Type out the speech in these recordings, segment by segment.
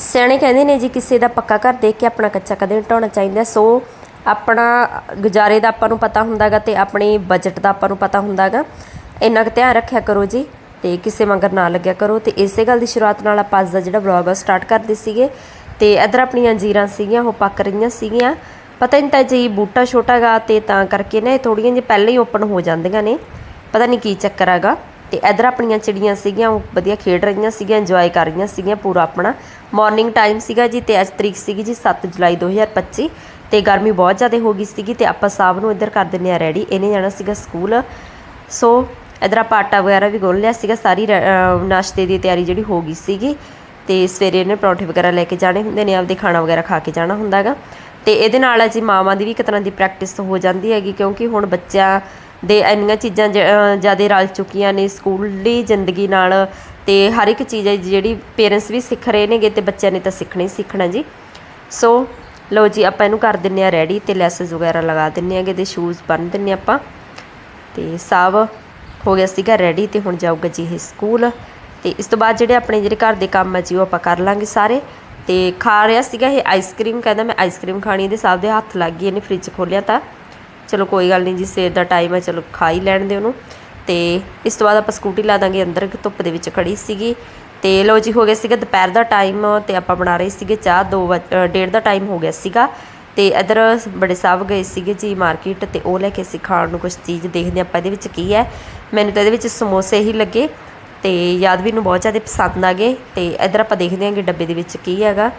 ਸਿਆਣੇ ਕਹਿੰਦੇ ਨੇ ਜੀ, ਕਿਸੇ ਦਾ ਪੱਕਾ ਘਰ ਦੇਖ ਕੇ ਆਪਣਾ ਕੱਚਾ ਕਦੇ ਨਹੀਂ ਢਾਉਣਾ ਚਾਹੀਦਾ। ਸੋ ਆਪਣਾ ਗੁਜ਼ਾਰੇ ਦਾ ਆਪਾਂ ਨੂੰ ਪਤਾ ਹੁੰਦਾਗਾ ਤੇ ਆਪਣੇ ਬਜਟ ਦਾ ਆਪਾਂ ਨੂੰ ਪਤਾ ਹੁੰਦਾਗਾ। ਇੰਨਾ ਕੁ ਧਿਆਨ ਰੱਖਿਆ ਕਰੋ ਜੀ ਤੇ ਕਿਸੇ ਮੰਗਰ ਨਾ ਲੱਗਿਆ ਕਰੋ। ਤੇ ਇਸੇ ਗੱਲ ਦੀ ਸ਼ੁਰੂਆਤ ਨਾਲ ਆਪਾਂ ਅੱਜ ਦਾ ਜਿਹੜਾ ਵਲੌਗ ਆ ਸਟਾਰਟ ਕਰਦੇ ਸੀਗੇ। ਤੇ ਇਧਰ ਆਪਣੀਆਂ ਜੀਰਾਂ ਸੀਗੀਆਂ, ਉਹ ਪੱਕ ਰਹੀਆਂ ਸੀਗੀਆਂ। ਪਤਾ ਨਹੀਂ ਤਾਂ ਜੀ, ਬੂਟਾ ਛੋਟਾਗਾ ਤੇ ਤਾਂ ਕਰਕੇ ਨਾ ਇਹ ਥੋੜੀਆਂ ਜਿਹਾ ਪਹਿਲਾਂ ਹੀ ਓਪਨ ਹੋ ਜਾਂਦੀਆਂ ਨੇ। ਪਤਾ ਨਹੀਂ ਕੀ ਚੱਕਰ ਹੈਗਾ ਤੇ ਇਧਰ ਆਪਣੀਆਂ ਚਿੜੀਆਂ ਸੀਗੀਆਂ, ਉਹ ਵਧੀਆ ਖੇਡ ਰਹੀਆਂ ਸੀਗੀਆਂ ਇੰਜੋਏ ਕਰ ਰਹੀਆਂ ਸੀਗੀਆਂ, ਪੂਰਾ ਆਪਣਾ ਮਾਰਨਿੰਗ ਟਾਈਮ ਸੀਗਾ ਜੀ ਤੇ ਅੱਜ ਤਰੀਕ ਸੀਗੀ ਜੀ 7 ਜੁਲਾਈ 2025 ਤੇ ਗਰਮੀ ਬਹੁਤ ਜ਼ਿਆਦਾ ਹੋ ਗਈ ਸੀਗੀ ਤੇ ਆਪਾਂ ਸਭ ਨੂੰ ਇੱਧਰ ਕਰ ਦਿੰਨੇ ਆ ਰੈਡੀ ਇਹਨੇ ਜਾਣਾ ਸੀਗਾ ਸਕੂਲ ਸੋ ਇਧਰ ਆਪਾਂ ਆਟਾ ਵਗੈਰਾ ਵੀ ਗੁੰਨ ਲਿਆ ਸੀਗਾ, ਸਾਰੀ ਰੈ- ਨਾਸ਼ਤੇ ਦੀ ਤਿਆਰੀ ਜਿਹੜੀ ਹੋ ਗਈ ਸੀਗੀ ਤੇ ਸਵੇਰੇ ਇਹਨੇ ਪਰੌਂਠੇ ਵਗੈਰਾ ਲੈ ਕੇ ਜਾਣੇ ਹੁੰਦੇ ਨੇ, ਆਪਦੇ ਖਾਣਾ ਵਗੈਰਾ ਖਾ ਕੇ ਜਾਣਾ ਹੁੰਦਾਗਾ ਤੇ ਇਹਦੇ ਨਾਲ ਜੀ ਮਾਵਾਂ ਦੀ ਵੀ ਇੱਕ ਤਰ੍ਹਾਂ ਦੀ ਪ੍ਰੈਕਟਿਸ ਹੋ ਜਾਂਦੀ ਹੈਗੀ ਕਿਉਂਕਿ ਹੁਣ ਬੱਚਿਆਂ ਦੇ ਇੰਨੀਆਂ ਚੀਜ਼ਾਂ ਜ਼ਿਆਦਾ ਰਲ ਚੁੱਕੀਆਂ ਨੇ ਸਕੂਲੀ ਜ਼ਿੰਦਗੀ ਨਾਲ ਅਤੇ ਹਰ ਇੱਕ ਚੀਜ਼ ਹੈ ਜਿਹੜੀ ਪੇਰੈਂਟਸ ਵੀ ਸਿੱਖ ਰਹੇ ਨੇਗੇ ਅਤੇ ਬੱਚਿਆਂ ਨੇ ਤਾਂ ਸਿੱਖਣਾ ਹੀ ਸਿੱਖਣਾ ਜੀ। ਸੋ ਲਓ ਜੀ, ਆਪਾਂ ਇਹਨੂੰ ਕਰ ਦਿੰਨੇ ਆ ਰੈਡੀ ਤੇ ਲੈਸਸ ਵਗੈਰਾ ਲਗਾ ਦਿੰਨੇ ਆਗੇ ਤੇ ਸ਼ੂਜ਼ ਬੰਨ ਦਿੰਨੇ ਆਪਾਂ। ਤੇ ਸਭ ਹੋ ਗਿਆ ਸੀਗਾ ਰੈਡੀ ਤੇ ਹੁਣ ਜਾਊਗਾ ਜੀ ਇਹ ਸਕੂਲ। ਤੇ ਇਸ ਤੋਂ ਬਾਅਦ ਜਿਹੜੇ ਆਪਣੇ ਜਿਹੜੇ ਘਰ ਦੇ ਕੰਮ ਆ ਜੀ, ਉਹ ਆਪਾਂ ਕਰ ਲਾਂਗੇ ਸਾਰੇ। ਤੇ ਖਾ ਰਿਹਾ ਸੀਗਾ ਇਹ ਆਈਸਕ੍ਰੀਮ ਕਹਿੰਦਾ ਮੈਂ ਆਈਸਕ੍ਰੀਮ ਖਾਣੀ ਇਹਦੇ ਸਭ ਦੇ ਹੱਥ ਲੱਗ ਗਈ, ਇਹਨੇ ਫ੍ਰਿਜ ਖੋਲਿਆ ਤਾਂ। ਚਲੋ ਕੋਈ ਗੱਲ ਨਹੀਂ ਜੀ, ਸਵੇਰ ਦਾ ਟਾਈਮ ਹੈ, ਚਲੋ ਖਾ ਹੀ ਲੈਣ ਦੇ ਉਹਨੂੰ। ਤੇ ਇਸ ਤੋਂ ਬਾਅਦ ਆਪਾਂ ਸਕੂਟੀ ਲਾ ਦਾਂਗੇ, ਅੰਦਰ ਧੁੱਪ ਦੇ ਵਿੱਚ ਖੜੀ ਸੀਗੀ। ਤੇ ਲੋ ਜੀ, ਹੋ ਗਿਆ ਸੀਗਾ ਦੁਪਹਿਰ ਦਾ ਟਾਈਮ ਤੇ ਆਪਾਂ ਬਣਾ ਰਹੇ ਸੀਗੇ ਚਾਹ 2 ਡੇਢ ਦਾ ਟਾਈਮ ਹੋ ਗਿਆ ਸੀਗਾ। ਤੇ ਇਧਰ ਬੜੇ ਸਾਹਿਬ ਗਏ ਸੀਗੇ ਜੀ ਮਾਰਕੀਟ ਤੇ, ਉਹ ਲੈ ਕੇ ਅਸੀਂ ਖਾਣ ਨੂੰ ਕੁਝ ਚੀਜ਼ ਦੇਖਦੇ ਆਪਾਂ ਇਹਦੇ ਵਿੱਚ ਕੀ ਹੈ। ਮੈਨੂੰ ਤਾਂ ਇਹਦੇ ਵਿੱਚ ਸਮੋਸੇ ਹੀ ਲੱਗੇ। ਤੇ ਯਾਦਵੀਰ ਨੂੰ ਬਹੁਤ ਜ਼ਿਆਦਾ ਪਸੰਦ ਆ ਗਏ। ਤੇ ਇਧਰ ਆਪਾਂ ਦੇਖਦੇ ਹਾਂ ਕਿ ਡੱਬੇ ਦੇ ਵਿੱਚ ਕੀ ਹੈਗਾ।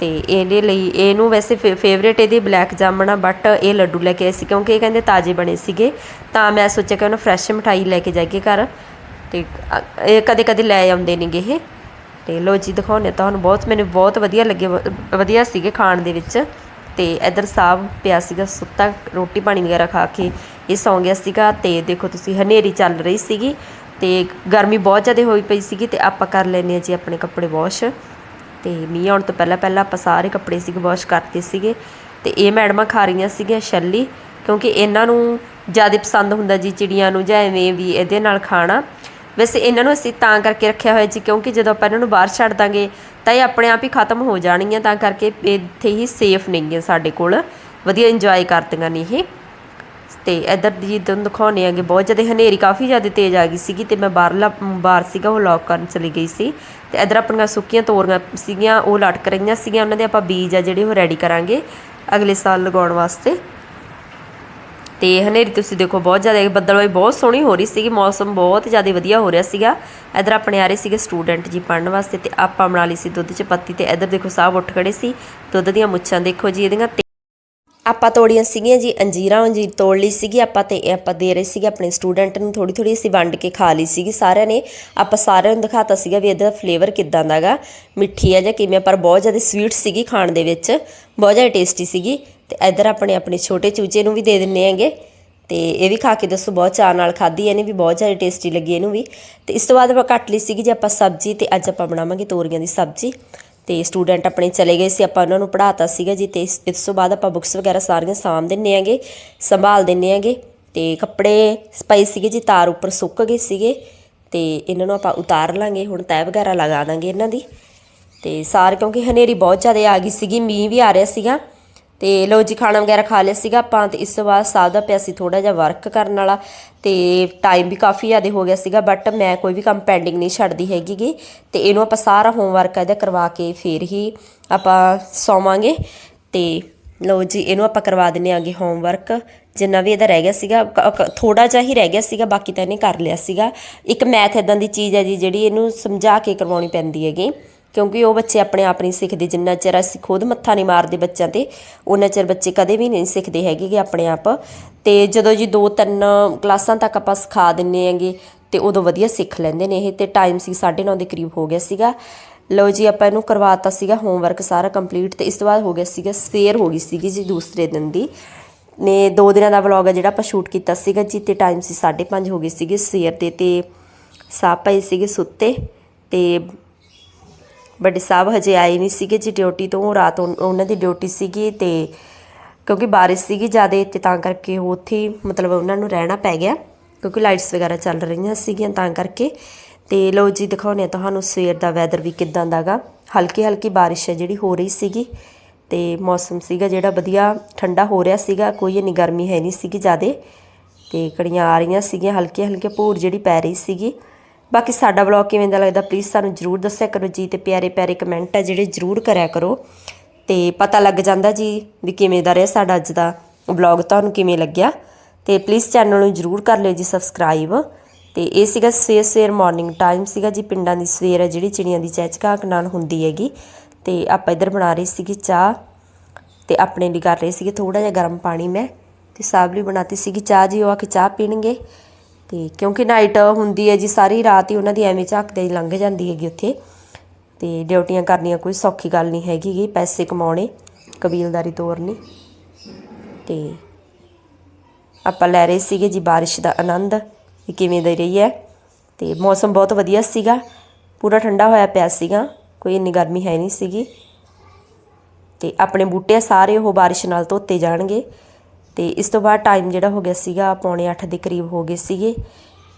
ਤੇ ਇਹਦੇ ਲਈ ਇਹਨੂੰ ਵੈਸੇ ਫੇਵਰੇਟ ਇਹਦੀ ਬਲੈਕ ਜਾਮਣ ਆ ਬਟ ਇਹ ਲੱਡੂ ਲੈ ਕੇ ਆਏ ਸੀ ਕਿਉਂਕਿ ਇਹ ਕਹਿੰਦੇ ਤਾਜ਼ੇ ਬਣੇ ਸੀਗੇ। ਤਾਂ ਮੈਂ ਸੋਚਿਆ ਕਿ ਉਹਨੂੰ ਫਰੈਸ਼ ਮਠਾਈ ਲੈ ਕੇ ਜਾਈਏ ਘਰ। ਤੇ ਇਹ ਕਦੇ ਕਦੇ ਲੈ ਆਉਂਦੇ ਨੇਗੇ ਇਹ। ਤੇ ਲੋ ਜੀ ਦਿਖਾਉਣੇ ਤੁਹਾਨੂੰ ਬਹੁਤ, ਮੈਨੂੰ ਬਹੁਤ ਵਧੀਆ ਲੱਗੇ, ਵ- ਵਧੀਆ ਸੀਗੇ ਖਾਣ ਦੇ ਵਿੱਚ। ਤੇ ਇਧਰ ਸਾਬ ਪਿਆ ਸੀਗਾ ਸੁੱਤਾ ਰੋਟੀ ਪਾਣੀ ਵਗੈਰਾ ਖਾ ਕੇ। ਇਹ ਸੌਂ ਗਿਆ ਸੀਗਾ ਤੇ ਦੇਖੋ ਤੁਸੀਂ, ਹਨੇਰੀ ਚੱਲ ਰਹੀ ਸੀਗੀ। ਤੇ ਗਰਮੀ ਬਹੁਤ ਜ਼ਿਆਦਾ ਹੋਈ ਪਈ ਸੀਗੀ ਤੇ ਆਪਾਂ ਕਰ ਲੈਨੇ ਆ ਜੀ ਆਪਣੇ ਕੱਪੜੇ ਵਾਸ਼ ਤੇ ਮੀਂਹ ਆਉਣ ਤੋਂ ਪਹਿਲਾਂ ਪਹਿਲਾਂ ਆਪਾਂ ਸਾਰੇ ਕੱਪੜੇ ਸੀਗੇ ਵਾਸ਼ ਕਰਤੇ ਸੀਗੇ। ਤੇ ਇਹ ਮੈਡਮਾਂ ਖਾ ਰਹੀਆਂ ਸੀਗੀਆਂ ਛੱਲੀ ਕਿਉਂਕਿ ਇਹਨਾਂ ਨੂੰ ਜ਼ਿਆਦਾ ਪਸੰਦ ਹੁੰਦਾ ਜੀ ਚਿੜੀਆਂ ਨੂੰ ਜਾਂ ਐਵੇਂ ਵੀ ਇਹਦੇ ਨਾਲ ਖਾਣਾ। ਵੈਸੇ ਇਹਨਾਂ ਨੂੰ ਅਸੀਂ ਤਾਂ ਕਰਕੇ ਰੱਖਿਆ ਹੋਇਆ ਜੀ, ਕਿਉਂਕਿ ਜਦੋਂ ਆਪਾਂ ਇਹਨਾਂ ਨੂੰ ਬਾਹਰ ਛੱਡ ਦਾਂਗੇ, ਤਾਂ ਇਹ ਆਪਣੇ ਆਪ ਹੀ ਖਤਮ ਹੋ ਜਾਣਗੀਆਂ, ਤਾਂ ਕਰਕੇ ਇੱਥੇ ਹੀ ਸੇਫ ਨੇਗੀਆਂ ਸਾਡੇ ਕੋਲ। ਵਧੀਆ ਇੰਜੋਏ ਕਰਦੀਆਂ ਨੇ ਇਹ। ਤੇ ਇਧਰ ਜੀ ਤੁਹਾਨੂੰ ਦਿਖਾਉਣੇ ਆਗੇ ਬਹੁਤ ਜ਼ਿਆਦਾ ਹਨੇਰੀ ਕਾਫੀ ਜ਼ਿਆਦਾ ਤੇਜ਼ ਆ ਗਈ ਸੀਗੀ ਤੇ ਮੈਂ ਬਾਹਰਲਾ, ਬਾਹਰ ਸੀਗਾ ਉਹ ਲੌਕ ਕਰਨ ਚਲੀ ਗਈ ਸੀ। ਤੇ ਇਧਰ ਆਪਣੀਆਂ ਸੁੱਕੀਆਂ ਤੋਰੀਆਂ ਸੀਗੀਆਂ, ਉਹ ਲਟਕ ਰਹੀਆਂ ਸੀਗੀਆਂ, ਉਹਨਾਂ ਦੇ ਆਪਾਂ ਬੀਜ ਆ ਜਿਹੜੇ ਉਹ ਰੈਡੀ ਕਰਾਂਗੇ ਅਗਲੇ ਸਾਲ ਲਗਾਉਣ ਵਾਸਤੇ। ਤੇ ਹਨੇਰੀ ਤੁਸੀਂ ਦੇਖੋ ਬਹੁਤ ਜ਼ਿਆਦਾ ਬੱਦਲਵਾਈ ਬਹੁਤ ਸੋਹਣੀ ਹੋ ਰਹੀ ਸੀਗੀ, ਮੌਸਮ ਬਹੁਤ ਜ਼ਿਆਦਾ ਵਧੀਆ ਹੋ ਰਿਹਾ ਸੀਗਾ। ਇਧਰ ਆਪਣੇ ਆ ਰਹੇ ਸੀਗੇ ਸਟੂਡੈਂਟ ਜੀ ਪੜਨ ਵਾਸਤੇ ਤੇ ਆਪਾਂ ਬਣਾ ਲਈ ਸੀ ਦੁੱਧ ਚ ਪੱਤੀ ਤੇ ਇਧਰ ਦੇਖੋ ਸਾਹ ਉੱਠ ਖੜੇ ਸੀ, ਦੁੱਧ ਦੀਆਂ ਮੁੱਛਾਂ ਦੇਖੋ ਜੀ, ਇਹਦੀਆਂ ਆਪਾਂ ਤੋੜੀਆਂ ਸੀਗੀਆਂ ਜੀ, ਅੰਜੀਰਾਂ ਅੰਜੀਰ ਤੋੜ ਲਈ ਸੀਗੀ, ਆਪਾਂ ਤੇ ਇਹ ਆਪਾਂ ਦੇ ਰਹੇ ਸੀਗੇ ਆਪਣੇ ਸਟੂਡੈਂਟ ਨੂੰ ਥੋੜੀ ਥੋੜੀ ਅਸੀਂ ਵੰਡ ਕੇ ਖਾ ਲਈ ਸੀਗੀ। ਸਾਰਿਆਂ ਨੇ ਆਪਾਂ ਸਾਰਿਆਂ ਨੂੰ ਦਿਖਾਤਾ ਸੀਗਾ ਵੀ ਇਹਦਾ ਫਲੇਵਰ ਕਿੱਦਾਂ ਦਾਗਾ ਮਿੱਠੀ ਹੈ ਜਾਂ ਕਿਵੇਂ, ਪਰ ਬਹੁਤ ਜ਼ਿਆਦਾ ਸਵੀਟ ਸੀਗੀ ਖਾਣ ਦੇ ਵਿੱਚ, ਬਹੁਤ ਜ਼ਿਆਦਾ ਟੇਸਟੀ ਸੀਗੀ। ਤੇ ਇਧਰ ਆਪਣੇ ਆਪਣੇ ਛੋਟੇ ਚੂਚੇ ਨੂੰ ਵੀ ਦੇ ਦਿੰਨੇ ਆਂਗੇ ਤੇ ਇਹ ਵੀ ਖਾ ਕੇ ਦੱਸੋ, ਬਹੁਤ ਚਾਅ ਨਾਲ ਖਾਧੀ, ਇਹਨੇ ਵੀ ਬਹੁਤ ਜ਼ਿਆਦਾ ਟੇਸਟੀ ਲੱਗੀ ਇਹਨੂੰ ਵੀ। ਤੇ ਇਸ ਤੋਂ ਬਾਅਦ ਆਪਾਂ ਕੱਟ ਲਈ ਸੀਗੀ ਜੇ ਆਪਾਂ ਸਬਜ਼ੀ, ਤੇ ਅੱਜ ਆਪਾਂ ਬਣਾਵਾਂਗੇ ਤੋਰੀਆਂ ਦੀ ਸਬਜ਼ੀ। ਤੇ ਸਟੂਡੈਂਟ ਆਪਣੇ ਚਲੇ ਗਏ ਸੀ, ਆਪਾਂ ਉਹਨਾਂ ਨੂੰ ਪੜਾਤਾ ਸੀਗਾ ਜੀ ਤੇ ਇਸ ਤੋਂ ਬਾਅਦ ਆਪਾਂ ਬੁੱਕਸ ਵਗੈਰਾ ਸਾਰੀਆਂ ਸਾਂਭ ਦਿੰਨੇ ਆਂਗੇ, ਸੰਭਾਲ ਦਿੰਨੇ ਆਂਗੇ ਤੇ ਕੱਪੜੇ ਪਏ ਸੀਗੇ ਜੀ, ਤਾਰ ਉੱਪਰ ਸੁੱਕ ਗਏ ਸੀਗੇ ਤੇ ਇਹਨਾਂ ਨੂੰ ਆਪਾਂ ਉਤਾਰ ਲਾਂਗੇ, ਹੁਣ ਤੈਅ ਵਗੈਰਾ ਲਗਾ ਦਾਂਗੇ ਇਹਨਾਂ ਦੀ ਤੇ ਸਾਰ ਕਿਉਂਕਿ ਹਨੇਰੀ ਬਹੁਤ ਜ਼ਿਆਦਾ ਆ ਗਈ ਸੀਗੀ, ਮੀਂਹ ਵੀ ਆ ਰਿਹਾ ਸੀਗਾ ਤੇ ਲੋ ਜੀ, ਖਾਣਾ ਵਗੈਰਾ ਖਾ ਲਿਆ ਸੀਗਾ ਆਪਾਂ ਤੇ ਇਸ ਤੋਂ ਬਾਅਦ ਸਾਹ ਦਾ ਪਿਆ ਸੀ ਥੋੜਾ ਜਿਹਾ ਵਰਕ ਕਰਨ ਵਾਲਾ ਤੇ ਟਾਈਮ ਵੀ ਕਾਫੀ ਜ਼ਿਆਦਾ ਹੋ ਗਿਆ ਸੀਗਾ ਬਟ ਮੈਂ ਕੋਈ ਵੀ ਕੰਮ ਪੈਂਡਿੰਗ ਨਹੀਂ ਛੱਡਦੀ ਹੈਗੀ ਗੀ ਤੇ ਇਹਨੂੰ ਆਪਾਂ ਸਾਰਾ ਹੋਮਵਰਕ ਇਹਦਾ ਕਰਵਾ ਕੇ ਫੇਰ ਹੀ ਆਪਾਂ ਸੌਵਾਂਗੇ ਤੇ ਲੋ ਜੀ, ਇਹਨੂੰ ਆਪਾਂ ਕਰਵਾ ਦਿੰਨੇ ਆਂਗੇ ਹੋਮਵਰਕ ਜਿੰਨਾ ਵੀ ਇਹਦਾ ਰਹਿ ਗਿਆ ਸੀਗਾ ਥੋੜਾ ਜਿਹਾ ਹੀ ਰਹਿ ਗਿਆ ਸੀਗਾ, ਬਾਕੀ ਤਾਂ ਇਹਨੇ ਕਰ ਲਿਆ ਸੀਗਾ। ਇੱਕ ਮੈਥ ਇਦਾਂ ਦੀ ਚੀਜ਼ ਹੈ ਜੀ, ਜਿਹੜੀ ਇਹਨੂੰ ਸਮਝਾ ਕੇ ਕਰਵਾਉਣੀ ਪੈਂਦੀ ਹੈਗੀ। ਕਿਉਂਕਿ ਉਹ ਬੱਚੇ ਆਪਣੇ ਆਪ ਨਹੀਂ ਸਿੱਖਦੇ, ਜਿੰਨਾ ਚਿਰ ਅਸੀਂ ਖੁਦ ਮੱਥਾ ਨਹੀਂ ਮਾਰਦੇ ਬੱਚਿਆਂ ਤੇ ਉਹਨਾਂ ਚਿਰ ਬੱਚੇ ਕਦੇ ਵੀ ਨਹੀਂ ਸਿੱਖਦੇ ਹੈਗੇ ਗੇ ਆਪਣੇ ਆਪ। ਤੇ ਜਦੋਂ ਜੀ ਦੋ ਤਿੰਨ ਕਲਾਸਾਂ ਤੱਕ ਆਪਾਂ ਸਿਖਾ ਦਿੰਨੇ ਆਂਗੇ ਤੇ ਉਦੋਂ ਵਧੀਆ ਸਿੱਖ ਲੈਂਦੇ ਨੇ ਇਹ, ਤੇ ਟਾਈਮ ਸੀ 9:30 ਦੇ ਕਰੀਬ ਹੋ ਗਿਆ ਸੀਗਾ। ਲਓ ਜੀ, ਆਪਾਂ ਇਹਨੂੰ ਕਰਵਾਤਾ ਸੀਗਾ ਹੋਮਵਰਕ ਸਾਰਾ ਕੰਪਲੀਟ ਤੇ ਇਸ ਤੋਂ ਬਾਅਦ ਹੋ ਗਿਆ ਸੀਗਾ, ਸਵੇਰ ਹੋ ਗਈ ਸੀਗੀ ਜੀ ਦੂਸਰੇ ਦਿਨ ਦੀ। ਨੇ ਦੋ ਦਿਨਾਂ ਦਾ ਵਲੌਗ ਹੈ ਜਿਹੜਾ ਆਪਾਂ ਸ਼ੂਟ ਕੀਤਾ ਸੀਗਾ ਜੀ, ਤੇ ਟਾਈਮ ਸੀ 5:30 ਹੋ ਗਏ ਸੀਗੇ ਸਵੇਰ ਦੇ, ਤੇ ਸਾਹ ਪਏ ਸੀਗੇ ਸੁੱਤੇ, ਤੇ ਵੱਡੇ ਸਾਹਿਬ ਹਜੇ ਆਏ ਨਹੀਂ ਸੀਗੇ ਜੀ ਡਿਊਟੀ ਤੋਂ, ਰਾਤ ਉਨ- ਉਹਨਾਂ ਦੀ ਡਿਊਟੀ ਸੀਗੀ ਤੇ ਕਿਉਂਕਿ ਬਾਰਿਸ਼ ਸੀਗੀ ਜ਼ਿਆਦਾ ਤੇ ਤਾਂ ਕਰਕੇ ਉਹ ਉੱਥੇ ਮਤਲਬ ਉਹਨਾਂ ਨੂੰ ਰਹਿਣਾ ਪੈ ਗਿਆ, ਕਿਉਂਕਿ ਲਾਈਟਸ ਵਗੈਰਾ ਚੱਲ ਰਹੀਆਂ ਸੀਗੀਆਂ ਤਾਂ ਕਰਕੇ। ਤੇ ਲਓ ਜੀ ਦਿਖਾਉਂਦੇ ਹਾਂ ਤੁਹਾਨੂੰ ਸਵੇਰ ਦਾ ਵੈਦਰ ਵੀ ਕਿਦਾਂ ਦਾਗਾ ਹਲਕੀ ਹਲਕੀ ਬਾਰਿਸ਼ ਹੈ ਜਿਹੜੀ ਹੋ ਰਹੀ ਸੀਗੀ ਤੇ ਮੌਸਮ ਸੀਗਾ ਜਿਹੜਾ ਵਧੀਆ, ਠੰਡਾ ਹੋ ਰਿਹਾ ਸੀਗਾ, ਕੋਈ ਇੰਨੀ ਗਰਮੀ ਹੈ ਨਹੀਂ ਸੀਗੀ ਜ਼ਿਆਦੇ। ਤੇ ਕੜੀਆਂ ਆ ਰਹੀਆਂ ਸੀਗੀਆਂ ਹਲਕੀ ਹਲਕੀ ਭੂਰ ਜਿਹੜੀ ਪੈ ਰਹੀ ਸੀਗੀ। ਬਾਕੀ ਸਾਡਾ ਵਲੌਗ ਕਿਵੇਂ ਦਾ ਲੱਗਦਾ ਪਲੀਜ਼ ਸਾਨੂੰ ਜਰੂਰ ਦੱਸਿਆ ਕਰੋ ਜੀ ਤੇ ਪਿਆਰੇ ਪਿਆਰੇ ਕਮੈਂਟ ਆ ਜਿਹੜੇ ਜਰੂਰ ਕਰਿਆ ਕਰੋ। ਤੇ ਪਤਾ ਲੱਗ ਜਾਂਦਾ ਜੀ ਵੀ ਕਿਵੇਂ ਦਾ ਰਿਹਾ ਸਾਡਾ ਅੱਜ ਦਾ ਵਲੌਗ, ਤੁਹਾਨੂੰ ਕਿਵੇਂ ਲੱਗਿਆ? ਤੇ ਪਲੀਜ਼ ਚੈਨਲ ਨੂੰ ਜਰੂਰ ਕਰ ਲਿਓ ਜੀ ਸਬਸਕ੍ਰਾਈਬ ਤੇ ਇਹ ਸੀਗਾ ਸਵੇਰ ਸਵੇਰ ਮਾਰਨਿੰਗ ਟਾਈਮ ਸੀਗਾ ਜੀ, ਪਿੰਡਾਂ ਦੀ ਸਵੇਰ ਹੈ ਜਿਹੜੀ ਚਿੜੀਆਂ ਦੀ ਚਹਿਚਹਾਟ ਨਾਲ ਹੁੰਦੀ ਹੈਗੀ। ਤੇ ਆਪਾਂ ਇੱਧਰ ਬਣਾ ਰਹੇ ਸੀਗੇ ਚਾਹ ਤੇ ਆਪਣੇ ਲਈ ਕਰ ਰਹੇ ਸੀਗੇ ਥੋੜਾ ਜਿਹਾ ਗਰਮ ਪਾਣੀ ਮੈਂ। ਤੇ ਸਾਬ ਲਈ ਬਣਾਤੀ ਸੀਗੀ ਚਾਹ ਜੀ, ਉਹ ਆ ਕੇ ਚਾਹ ਪੀਣਗੇ। ਤੇ ਕਿਉਂਕਿ ਨਾਈਟ ਹੁੰਦੀ ਹੈ ਜੀ, ਸਾਰੀ ਰਾਤ ਹੀ ਉਹਨਾਂ ਦੀ ਐਵੇਂ ਝਾਕਦੇ ਹੀ ਲੰਘ ਜਾਂਦੀ ਹੈਗੀ ਉੱਥੇ। ਤੇ ਡਿਊਟੀਆਂ ਕਰਨੀਆਂ ਕੋਈ ਸੌਖੀ ਗੱਲ ਨਹੀਂ ਹੈਗੀ ਗੀ, ਪੈਸੇ ਕਮਾਉਣੇ, ਕਬੀਲਦਾਰੀ ਤੋਰਨੀ। ਤੇ ਆਪਾਂ ਲੈ ਰਹੇ ਸੀਗੇ ਜੀ ਬਾਰਿਸ਼ ਦਾ ਆਨੰਦ, ਵੀ ਕਿਵੇਂ ਦੇ ਰਹੀ ਹੈ। ਤੇ ਮੌਸਮ ਬਹੁਤ ਵਧੀਆ ਸੀਗਾ, ਪੂਰਾ ਠੰਡਾ ਹੋਇਆ ਪਿਆ ਸੀਗਾ, ਕੋਈ ਇੰਨੀ ਗਰਮੀ ਹੈ ਨਹੀਂ ਸੀਗੀ। ਤੇ ਆਪਣੇ ਬੂਟੇ ਸਾਰੇ, ਉਹ ਬਾਰਿਸ਼ ਨਾਲ ਧੋਤੇ ਜਾਣਗੇ। ਤੇ ਇਸ ਤੋਂ ਬਾਅਦ ਟਾਈਮ ਜਿਹੜਾ ਹੋ ਗਿਆ ਸੀਗਾ, ਪੌਣੇ 8 ਦੇ ਕਰੀਬ ਹੋ ਗਏ ਸੀਗੇ।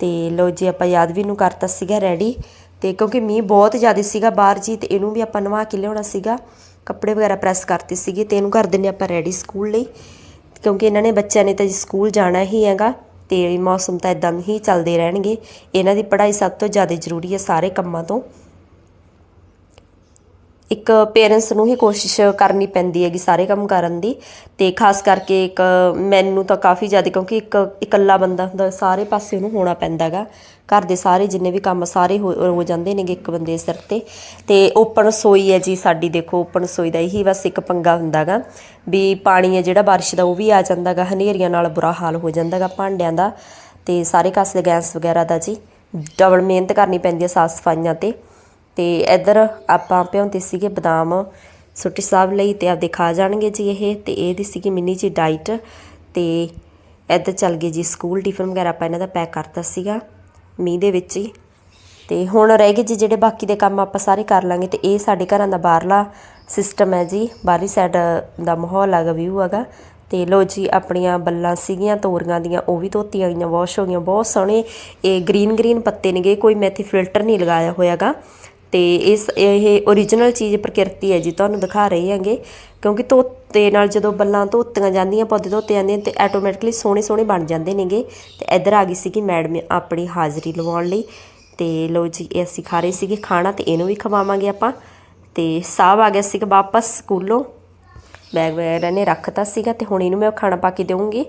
ਤੇ ਲੋ ਜੀ, ਆਪਾਂ ਯਾਦ ਵੀ ਨੂੰ ਕਰਤਾ ਸੀਗਾ ਰੈਡੀ ਤੇ ਕਿਉਂਕਿ ਮੀਂਹ ਬਹੁਤ ਜ਼ਿਆਦਾ ਸੀਗਾ ਬਾਹਰ ਜੀ, ਤੇ ਇਹਨੂੰ ਵੀ ਆਪਾਂ ਨਵਾ ਕੇ ਲਿਆਉਣਾ ਸੀਗਾ। ਕੱਪੜੇ ਵਗੈਰਾ ਪ੍ਰੈਸ ਕਰਤੇ ਸੀਗੇ ਤੇ ਇਹਨੂੰ ਕਰ ਦਿੰਨੇ ਆਪਾਂ ਰੈਡੀ ਸਕੂਲ ਲਈ। ਕਿਉਂਕਿ ਇਹਨਾਂ ਨੇ ਬੱਚਿਆਂ ਨੇ ਤਾਂ ਸਕੂਲ ਜਾਣਾ ਹੀ ਹੈਗਾ, ਤੇ ਮੌਸਮ ਤਾਂ ਇਦਾਂ ਹੀ ਚੱਲਦੇ ਰਹਿਣਗੇ। ਇਹਨਾਂ ਦੀ ਪੜ੍ਹਾਈ ਸਭ ਤੋਂ ਜ਼ਿਆਦਾ ਜ਼ਰੂਰੀ ਹੈ ਸਾਰੇ ਕੰਮਾਂ ਤੋਂ। ਇੱਕ ਪੇਰੈਂਟਸ ਨੂੰ ਹੀ ਕੋਸ਼ਿਸ਼ ਕਰਨੀ ਪੈਂਦੀ ਹੈਗੀ ਸਾਰੇ ਕੰਮ ਕਰਨ ਦੀ ਤੇ ਖਾਸ ਕਰਕੇ ਇੱਕ ਮੈਨੂੰ ਤਾਂ ਕਾਫੀ ਜ਼ਿਆਦਾ ਕਿਉਂਕਿ ਇੱਕ ਇਕੱਲਾ ਬੰਦਾ ਹੁੰਦਾ, ਸਾਰੇ ਪਾਸੇ ਉਹਨੂੰ ਹੋਣਾ ਪੈਂਦਾਗਾ ਘਰ ਦੇ ਸਾਰੇ ਜਿੰਨੇ ਵੀ ਕੰਮ ਸਾਰੇ ਹੋ ਹੋ ਜਾਂਦੇ ਨੇਗੇ ਇੱਕ ਬੰਦੇ ਦੇ ਸਿਰ ਤੇ। ਤੇ ਓਪਨ ਸੋਈ ਹੈ ਜੀ ਸਾਡੀ ਦੇਖੋ ਓਪਨ ਸੋਈ ਦਾ ਇਹੀ ਬਸ ਇੱਕ ਪੰਗਾ ਹੁੰਦਾਗਾ ਵੀ ਪਾਣੀ ਹੈ ਜਿਹੜਾ ਬਾਰਿਸ਼ ਦਾ ਉਹ ਵੀ ਆ ਜਾਂਦਾਗਾ ਹਨੇਰੀਆਂ ਨਾਲ ਬੁਰਾ ਹਾਲ ਹੋ ਜਾਂਦਾਗਾ ਭਾਂਡਿਆਂ ਦਾ। ਤੇ ਸਾਰੇ ਕਾਸੇ ਗੈਸ ਵਗੈਰਾ ਦਾ ਜੀ ਡਬਲ ਮਿਹਨਤ ਕਰਨੀ ਪੈਂਦੀ ਹੈ ਸਾਫ਼ ਸਫਾਈਆਂ ਤੇ। ਤੇ ਇੱਧਰ ਆਪਾਂ ਭਿਉਂਦੇ ਸੀਗੇ ਬਦਾਮ ਸੁੱਟੀ ਸਾਹਿਬ ਲਈ ਤੇ ਆਪਦੇ ਖਾ ਜਾਣਗੇ ਜੀ ਇਹ ਤੇ ਇਹਦੀ ਸੀਗੀ ਮਿੰਨੀ ਜੀ ਡਾਈਟ ਤੇ ਇੱਧਰ ਚੱਲ ਗਏ ਜੀ ਸਕੂਲ ਟਿਫਨ ਵਗੈਰਾ ਆਪਾਂ ਇਹਨਾਂ ਦਾ ਪੈਕ ਕਰਤਾ ਸੀਗਾ ਮੀਂਹ ਦੇ ਵਿੱਚ ਹੀ। ਤੇ ਹੁਣ ਰਹਿ ਗਏ ਜੀ ਜਿਹੜੇ ਬਾਕੀ ਦੇ ਕੰਮ ਆਪਾਂ ਸਾਰੇ ਕਰ ਲਾਂਗੇ ਤੇ ਇਹ ਸਾਡੇ ਘਰਾਂ ਦਾ ਬਾਹਰਲਾ ਸਿਸਟਮ ਹੈ ਜੀ, ਬਾਹਰਲੀ ਸਾਈਡ ਦਾ ਮਾਹੌਲ ਹੈਗਾ ਵਿਊ ਹੈਗਾ। ਤੇ ਲੋ ਜੀ ਆਪਣੀਆਂ ਬੱਲਾਂ ਸੀਗੀਆਂ, ਤੋਰੀਆਂ ਦੀਆਂ, ਉਹ ਵੀ ਧੋਤੀਆਂ ਗਈਆਂ ਵਾਸ਼ ਹੋ ਗਈਆਂ, ਬਹੁਤ ਸੋਹਣੇ। ਇਹ ਗ੍ਰੀਨ ਗ੍ਰੀਨ ਪੱਤੇ ਨੇਗੇ, ਕੋਈ ਮੈਂ ਇੱਥੇ ਫਿਲਟਰ ਨਹੀਂ ਲਗਾਇਆ ਹੋਇਆਗਾ। ਤੇ ਇਸ, ਇਹ origignal ਚੀਜ਼ ਪ੍ਰਕਿਰਤੀ ਹੈ ਜੀ, ਤੁਹਾਨੂੰ ਦਿਖਾ ਰਹੇ ਹਾਂਗੇ। ਕਿਉਂਕਿ ਧੋਤੇ ਨਾਲ ਜਦੋਂ ਬੱਲਾਂ ਧੋਤੀਆਂ ਜਾਂਦੀਆਂ, ਪੌਦੇ ਧੋਤੇ ਜਾਂਦੇ ਤੇ ਆਟੋਮੈਟਿਕਲੀ ਸੋਹਣੇ ਸੋਹਣੇ ਬਣ ਜਾਂਦੇ ਨੇਗੇ। ਤੇ ਇੱਧਰ ਆ ਗਈ ਸੀਗੀ ਮੈਡਮ ਆਪਣੀ ਹਾਜ਼ਰੀ ਲਵਾਉਣ ਲਈ। ਤੇ ਲੋ ਜੀ, ਇਹ ਅਸੀਂ ਖਾ ਰਹੇ ਸੀਗੇ ਖਾਣਾ ਤੇ ਇਹਨੂੰ ਵੀ ਖਵਾਵਾਂਗੇ ਆਪਾਂ। ਤੇ ਸਾਹਬ ਆ ਗਿਆ ਸੀਗਾ ਵਾਪਸ ਸਕੂਲੋਂ। ਬੈਗ ਵਗੈਰਾ ਨੇ ਰੱਖਤਾ ਸੀਗਾ ਤੇ ਹੁਣ ਇਹਨੂੰ ਮੈਂ ਖਾਣਾ ਪਾ ਕੇ ਦੇਵਾਂਗੀ।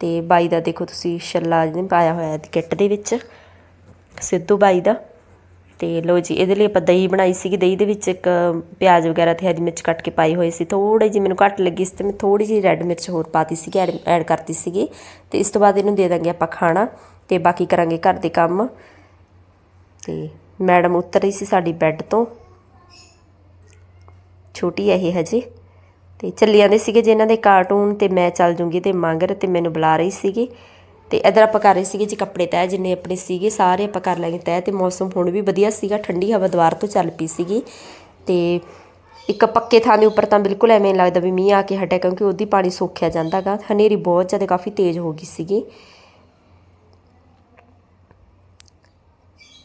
ਤੇ ਬਾਈ ਦਾ ਦੇਖੋ ਤੁਸੀਂ ਛੱਲਾ ਜਿਹਨੇ ਪਾਇਆ ਹੋਇਆ ਹੈ ਕਿੱਟ ਦੇ ਵਿੱਚ। ਸਿੱਧੂ ਬਾਈ ਦਾ। ਤੇ ਲੋ ਜੀ, ਇਹਦੇ ਲਈ ਆਪਾਂ ਦਹੀਂ ਬਣਾਈ ਸੀਗੀ। ਦਹੀਂ ਦੇ ਵਿੱਚ ਇੱਕ ਪਿਆਜ਼ ਵਗੈਰਾ ਤੇ ਹਰੀ ਮਿਰਚ ਕੱਟ ਕੇ ਪਾਈ ਹੋਈ ਸੀ। ਥੋੜੀ ਜਿਹੀ ਮੈਨੂੰ ਘੱਟ ਲੱਗੀ ਸੀ ਤੇ ਮੈਂ ਥੋੜੀ ਜਿਹੀ ਰੈੱਡ ਮਿਰਚ ਹੋਰ ਪਾਤੀ ਸੀਗੀ, ਐਡ ਕਰਤੀ ਸੀਗੀ। ਤੇ ਇਸ ਤੋਂ ਬਾਅਦ ਇਹਨੂੰ ਦੇ ਦਾਂਗੇ ਆਪਾਂ ਖਾਣਾ ਤੇ ਬਾਕੀ ਕਰਾਂਗੇ ਘਰ ਦੇ ਕੰਮ। ਤੇ ਮੈਡਮ ਉਤਰ ਰਹੀ ਸੀ ਸਾਡੀ ਬੈੱਡ ਤੋਂ। ਛੋਟੀ ਹੈ ਇਹ ਹਜੇ। ਤੇ ਚੱਲੀ ਜਾਂਦੇ ਸੀਗੇ ਜੇ ਇਹਨਾਂ ਦੇ ਕਾਰਟੂਨ ਤੇ ਮੈਂ ਚੱਲ ਜੂੰਗੀ ਤੇ ਮੰਗਰ ਤੇ ਮੈਨੂੰ ਬੁਲਾ ਰਹੀ ਸੀਗੀ। ਤੇ ਇਧਰ ਆਪਾਂ ਕਰ ਰਹੇ ਸੀਗੇ ਜੀ ਕੱਪੜੇ ਤੈਅ ਜਿੰਨੇ ਆਪਣੇ ਸੀਗੇ, ਸਾਰੇ ਆਪਾਂ ਕਰ ਲਾਂਗੇ ਤੈਅ ਤੇ ਮੌਸਮ ਹੁਣ ਵੀ ਵਧੀਆ ਸੀਗਾ, ਠੰਡੀ ਹਵਾ ਦੁਆਰ ਤੋਂ ਚੱਲ ਪਈ ਸੀਗੀ ਤੇ ਇੱਕ ਪੱਕੇ ਥਾਂ ਦੇ ਉੱਪਰ ਤਾਂ ਬਿਲਕੁਲ ਐਵੇਂ ਲੱਗਦਾ ਵੀ ਮੀਂਹ ਆ ਕੇ ਹਟਿਆ ਕਿਉਂਕਿ ਉਹਦੀ ਪਾਣੀ ਸੋਖਿਆ ਜਾਂਦਾਗਾ ਹਨੇਰੀ ਬਹੁਤ ਜ਼ਿਆਦਾ ਕਾਫੀ ਤੇਜ਼ ਹੋ ਗਈ ਸੀਗੀ।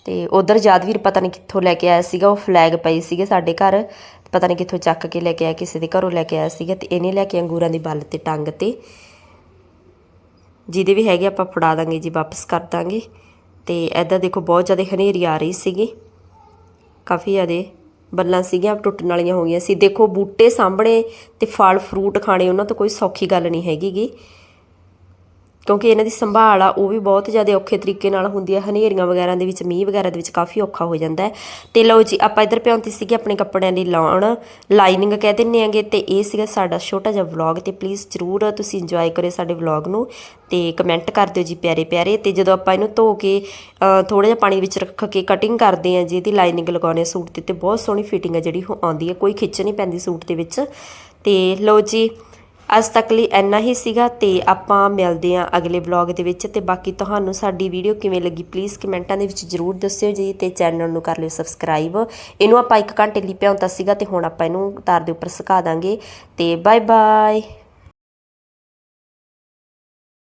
ਤੇ ਉਧਰ ਜਾਦਵੀਰ ਪਤਾ ਨਹੀਂ ਕਿੱਥੋਂ ਲੈ ਕੇ ਆਇਆ ਸੀਗਾ, ਉਹ ਫਲੈਗ ਪਈ ਸੀਗੇ ਸਾਡੇ ਘਰ, ਪਤਾ ਨਹੀਂ ਕਿੱਥੋਂ ਚੱਕ ਕੇ ਲੈ ਕੇ ਆਇਆ, ਕਿਸੇ ਦੇ ਘਰੋਂ ਲੈ ਕੇ ਆਇਆ ਸੀਗਾ ਤੇ ਇਹਨੇ ਲੈ ਕੇ ਅੰਗੂਰਾਂ ਦੀ ਬੱਲ ਤੇ ਟੰਗ ਤੇ। ਜਿਹਦੇ ਵੀ ਹੈਗੇ ਆਪਾਂ ਫੜਾ ਦਾਂਗੇ ਜੀ, ਵਾਪਸ ਕਰ ਦਾਂਗੇ। ਤੇ ਐਦਾਂ ਦੇਖੋ ਬਹੁਤ ਜ਼ਿਆਦਾ ਹਨੇਰੀ ਆ ਰਹੀ ਸੀਗੀ। ਕਾਫੀ ਜ਼ਿਆਦਾ ਬੱਲਾਂ ਸੀਗੀਆਂ, ਟੁੱਟਣ ਵਾਲੀਆਂ ਹੋ ਗਈਆਂ ਸੀ। ਦੇਖੋ ਬੂਟੇ ਸਾਹਮਣੇ ਤੇ ਫਲ ਫਰੂਟ ਖਾਣੇ, ਉਹਨਾਂ ਤੋਂ ਕੋਈ ਸੌਖੀ ਗੱਲ ਨਹੀਂ ਹੈਗੀਗੀ ਕਿਉਂਕਿ ਇਹਨਾਂ ਦੀ ਸੰਭਾਲ ਆ, ਉਹ ਵੀ ਬਹੁਤ ਜ਼ਿਆਦਾ ਔਖੇ ਤਰੀਕੇ ਨਾਲ ਹੁੰਦੀ ਹੈ ਹਨੇਰੀਆਂ ਵਗੈਰਾ ਦੇ ਵਿੱਚ, ਮੀਂਹ ਵਗੈਰਾ ਦੇ ਵਿੱਚ ਕਾਫੀ ਔਖਾ ਹੋ ਜਾਂਦਾ ਹੈ। ਤੇ ਲਓ ਜੀ, ਆਪਾਂ ਇੱਧਰ ਪਿਆਉਂਤੀ ਸੀਗੀ ਆਪਣੇ ਕੱਪੜਿਆਂ ਦੀ ਲਾਉਣ, ਲਾਈਨਿੰਗ ਕਹਿ ਦਿੰਨੇ ਆਂਗੇ ਤੇ ਇਹ ਸੀਗਾ ਸਾਡਾ ਛੋਟਾ ਜਿਹਾ ਵਲੌਗ ਤੇ ਪਲੀਜ਼ ਜਰੂਰ ਤੁਸੀਂ ਇੰਜੋਏ ਕਰਿਓ ਸਾਡੇ ਵਲੌਗ ਨੂੰ, ਤੇ ਕਮੈਂਟ ਕਰ ਦਿਓ ਜੀ ਪਿਆਰੇ ਪਿਆਰੇ, ਤੇ ਜਦੋਂ ਆਪਾਂ ਇਹਨੂੰ ਧੋ ਕੇ ਥੋੜਾ ਜਿਹਾ ਪਾਣੀ ਵਿੱਚ ਰੱਖ ਕੇ ਕਟਿੰਗ ਕਰਦੇ ਆ ਜੀ, ਇਹਦੀ ਲਾਈਨਿੰਗ ਲਗਾਉਣੇ ਸੂਟ ਤੇ ਤੇ ਬਹੁਤ ਸੋਹਣੀ ਫਿਟਿੰਗ ਆ ਜਿਹੜੀ ਉਹ ਆਉਂਦੀ ਹੈ, ਕੋਈ ਖਿੱਚ ਨਹੀਂ ਪੈਂਦੀ ਸੂਟ ਦੇ ਵਿੱਚ। ਤੇ ਲਓ ਜੀ ਅੱਜ ਤੱਕ ਲਈ ਇੰਨਾ ਹੀ ਸੀਗਾ ਤੇ ਆਪਾਂ ਮਿਲਦੇ ਹਾਂ ਅਗਲੇ ਵਲੌਗ ਦੇ ਵਿੱਚ ਤੇ ਬਾਕੀ ਤੁਹਾਨੂੰ ਸਾਡੀ ਵੀਡੀਓ ਕਿਵੇਂ ਲੱਗੀ ਪਲੀਜ਼ ਕਮੈਂਟਾਂ ਦੇ ਵਿੱਚ ਜਰੂਰ ਦੱਸਿਓ ਜੀ ਤੇ ਚੈਨਲ ਨੂੰ ਕਰ ਲਿਓ ਸਬਸਕ੍ਰਾਈਬ ਇਹਨੂੰ ਆਪਾਂ 1 ਘੰਟੇ ਲਈ ਭਿਉਂਤਾ ਸੀਗਾ ਤੇ ਹੁਣ ਆਪਾਂ ਇਹਨੂੰ ਤਾਰ ਦੇ ਉੱਪਰ ਸੁਕਾ ਦਾਂਗੇ ਤੇ ਬਾਏ ਬਾਏ